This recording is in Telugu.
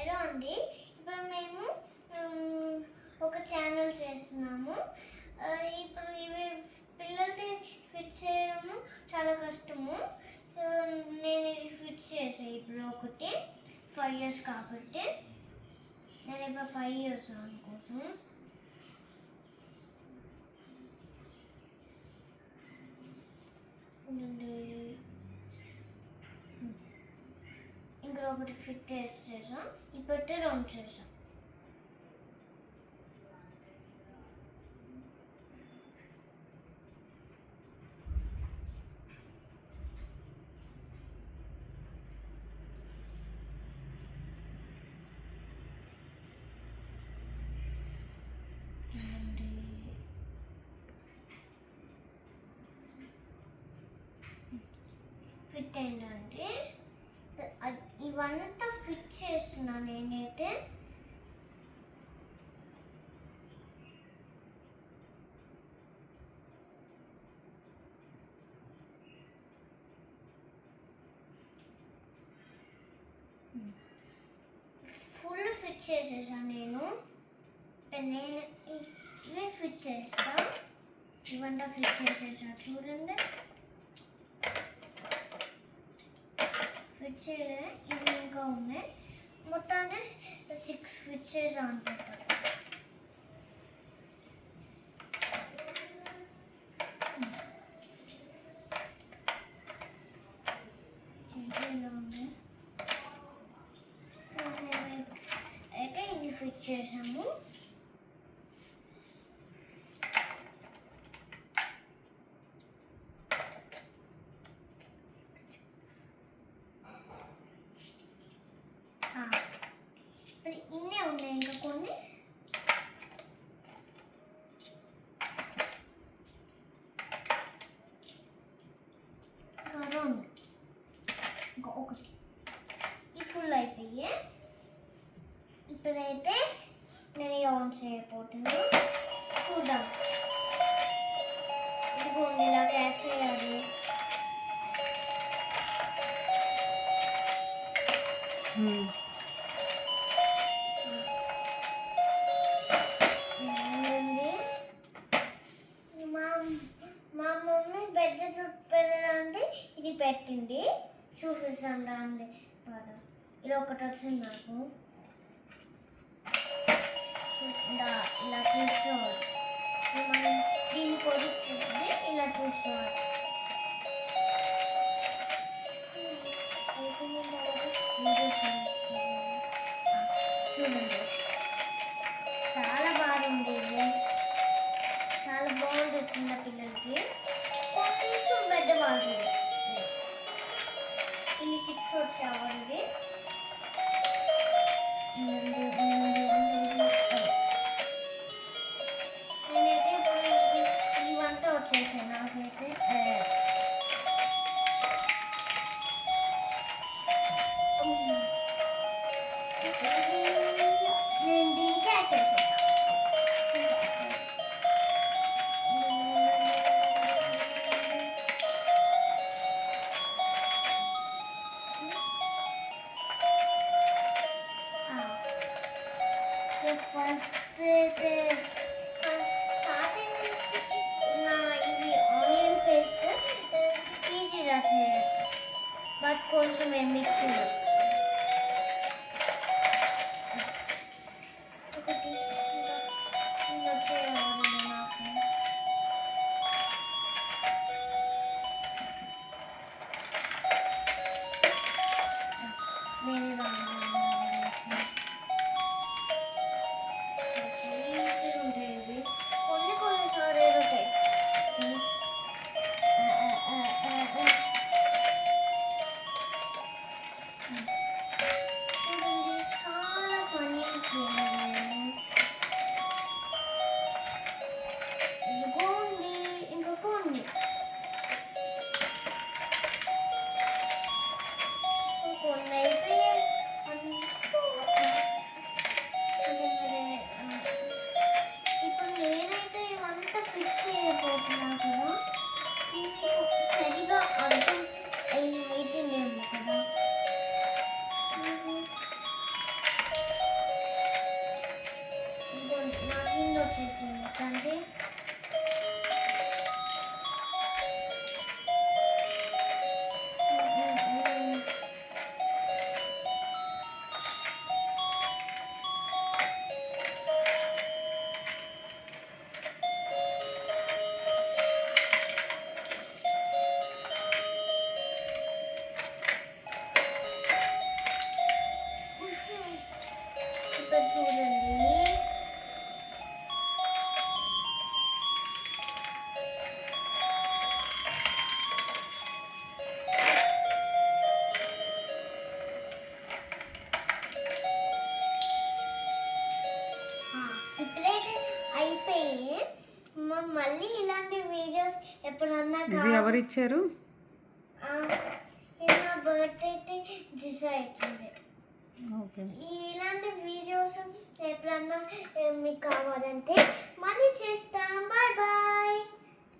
హలో అండి. ఇప్పుడు మేము ఒక ఛానల్ చేస్తున్నాము. ఇప్పుడు ఇవి పిల్లలకి ఫిట్ చేయడము చాలా కష్టము. నేను ఇది ఫిట్ చేసాను ఇప్పుడు ఒకటి ఫైవ్ ఇయర్స్ కాబట్టి. నేను ఇప్పుడు ఫైవ్ ఇయర్స్ అనుకోసం ఉండండి. ఒకటి ఫిట్ చేసాం ఇప్పటి రౌండ్ చేసాం. అద్- ఇవంతా ఫిట్ చేస్తున్నా నేనైతే ఫుల్ ఫిట్ చేసేసాను నేను ఇప్పుడు నేను ఇ- ఇవి ఫిట్ చేస్తా ఇవంతా ఫిట్ చేసేసా చూడండి ఫిట్ చేయలే ఇవి ఇంకా ఉన్నాయి మొత్తాన్ని సిక్స్ ఫిట్ చేసా అనుకుంటా ఇంకా ఇలా ఉన్నాయి. అయితే ఇవి ఫిట్ చేసాము నేను ఇది ఆన్ చేయబోతున్నాను చూద్దాం. ఇదిగోండి ఇలా క్యాష్ చేయాలి. మా మా మమ్మీ బెడ్ చుట్టూ ఇది పెట్టింది. చూపిస్తాం బాగా ఇది ఒకటి వచ్చింది నాకు. ఇలా ఇలా తీసుకోవాలి మనం దీన్ని కొడుతుంది ఇలా తీసుకోవాలి Thank you. ఎప్పుడన్నా ఇది ఎవరు ఇచ్చారు జిసా ఇచ్చింది. ఇలాంటి వీడియోస్ ఎప్పుడన్నా మీకు కావాలంటే మళ్ళీ చేస్తాం. Bye bye